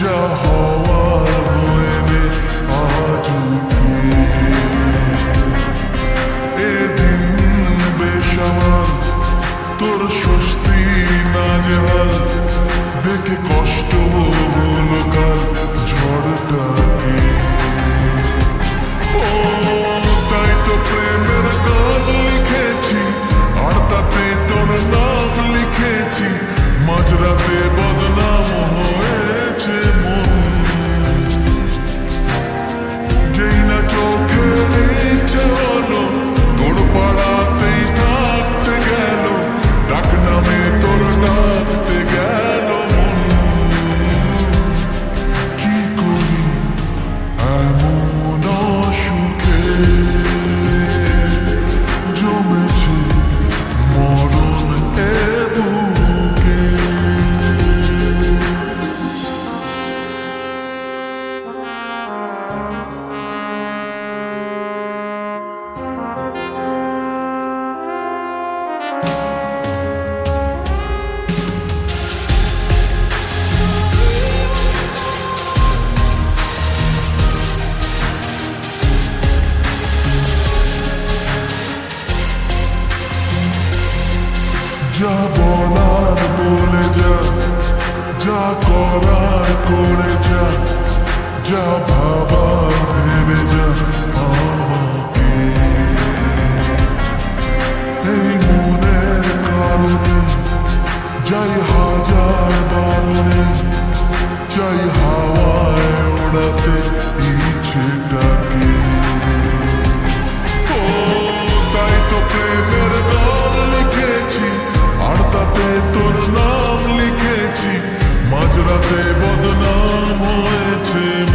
যা হওয়ার হয়ে রে আজ উঠে এদিন তোর স্বস্তি যা বলার বলে যা। যা করার করে যা। যা ভাবার ভেবে যা। আমাকে এই মনের কারণে যাই রাতে বদনাম হয়েছে